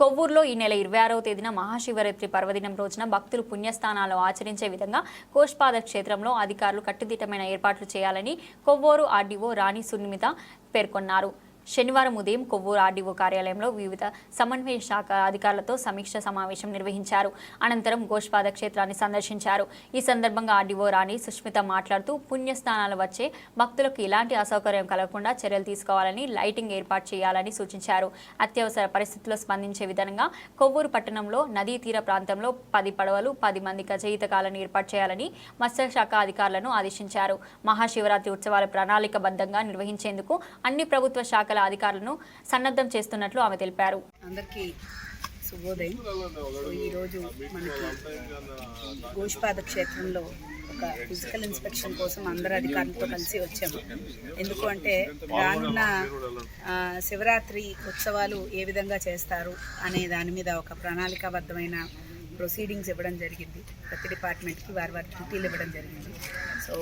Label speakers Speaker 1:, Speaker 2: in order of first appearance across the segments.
Speaker 1: కొవ్వూరులో ఈ నెల ఇరవై ఆరవ తేదీన మహాశివరాత్రి పర్వదినం రోజున భక్తులు పుణ్యస్థానాలు ఆచరించే విధంగా కోష్పాద క్షేత్రంలో అధికారులు కట్టుదిట్టమైన ఏర్పాట్లు చేయాలని కొవ్వూరు ఆర్డీఓ రాణి సునిమిత పేర్కొన్నారు. శనివారం ఉదయం కొవ్వూరు ఆర్డీఓ కార్యాలయంలో వివిధ సమన్వయ శాఖ అధికారులతో సమీక్ష సమావేశం నిర్వహించారు. అనంతరం గోష్పాద క్షేత్రాన్ని సందర్శించారు. ఈ సందర్భంగా ఆర్డీఓ రాణి సుష్మిత మాట్లాడుతూ పుణ్యస్థానాలు వచ్చే భక్తులకు ఎలాంటి అసౌకర్యం కలగకుండా చర్యలు తీసుకోవాలని లైటింగ్ ఏర్పాటు చేయాలని సూచించారు. అత్యవసర పరిస్థితుల్లో స్పందించే విధంగా కొవ్వూరు పట్టణంలో నదీ తీర ప్రాంతంలో పది పడవలు పది మంది గజయితకాలను ఏర్పాటు చేయాలని మత్స్యశాఖ అధికారులను ఆదేశించారు. మహాశివరాత్రి ఉత్సవాల ప్రణాళికబద్ధంగా నిర్వహించేందుకు అన్ని ప్రభుత్వ శాఖల అధికారులను సన్నద్ధం చేస్తున్నట్లు ఆమె తెలిపారు.
Speaker 2: అందరికీ శుభోదయం. ఈరోజు మనకి గోష్పాద క్షేత్రంలో ఒక ఫిజికల్ ఇన్స్పెక్షన్ కోసం అందరు అధికారులతో కలిసి వచ్చాము. ఎందుకు అంటే రానున్న శివరాత్రి ఉత్సవాలు ఏ విధంగా చేస్తారు అనే దాని మీద ఒక ప్రణాళికాబద్ధమైన ప్రొసీడింగ్స్ ఇవ్వడం జరిగింది. ప్రతి డిపార్ట్మెంట్కి వారి వారి డ్యూటీలు ఇవ్వడం జరిగింది. సో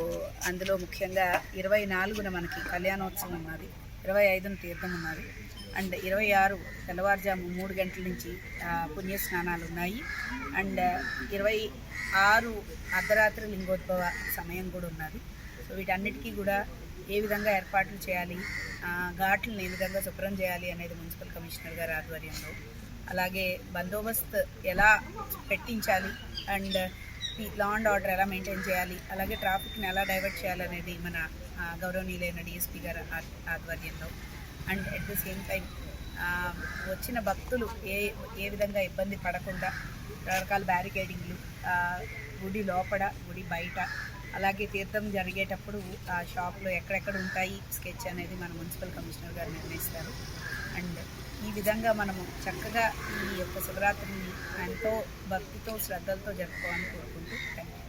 Speaker 2: అందులో ముఖ్యంగా ఇరవై నాలుగున మనకి కళ్యాణోత్సవం ఉన్నది. ఇరవై ఐదున తీర్థం ఉన్నది అండ్ ఇరవై ఆరు తెల్లవారుజాము మూడు గంటల నుంచి పుణ్య స్నానాలు ఉన్నాయి. అండ్ ఇరవై ఆరు అర్ధరాత్రి లింగోద్భవ సమయం కూడా ఉన్నది. సో వీటన్నిటికీ కూడా ఏ విధంగా ఏర్పాట్లు చేయాలి ఘాట్లను ఏ విధంగా శుభ్రం చేయాలి అనేది మున్సిపల్ కమిషనర్ గారి ఆధ్వర్యంలో. అలాగే బందోబస్తు ఎలా పెట్టించాలి అండ్ లా అండ్ ఆర్డర్ ఎలా మెయింటైన్ చేయాలి? అలాగే ట్రాఫిక్ని ఎలా డైవర్ట్ చేయాలనేది మన గౌరవనీయులైన డిఎస్పీ గారి ఆధ్వర్యంలో. And at the same time వచ్చిన భక్తులు ఏ ఏ విధంగా ఇబ్బంది పడకుండా రకరకాల బ్యారికేడింగ్లు గుడి లోపల గుడి బయట అలాగే తీర్థం జరిగేటప్పుడు ఆ షాప్లో ఎక్కడెక్కడ ఉంటాయి స్కెచ్ అనేది మన మున్సిపల్ కమిషనర్ గారు నిర్ణయిస్తారు. విధంగా మనము చక్కగా ఈ యొక్క శివరాత్రిని ఎంతో భక్తితో శ్రద్ధలతో జరుపుకోవాలని కోరుకుంటూ థ్యాంక్ యూ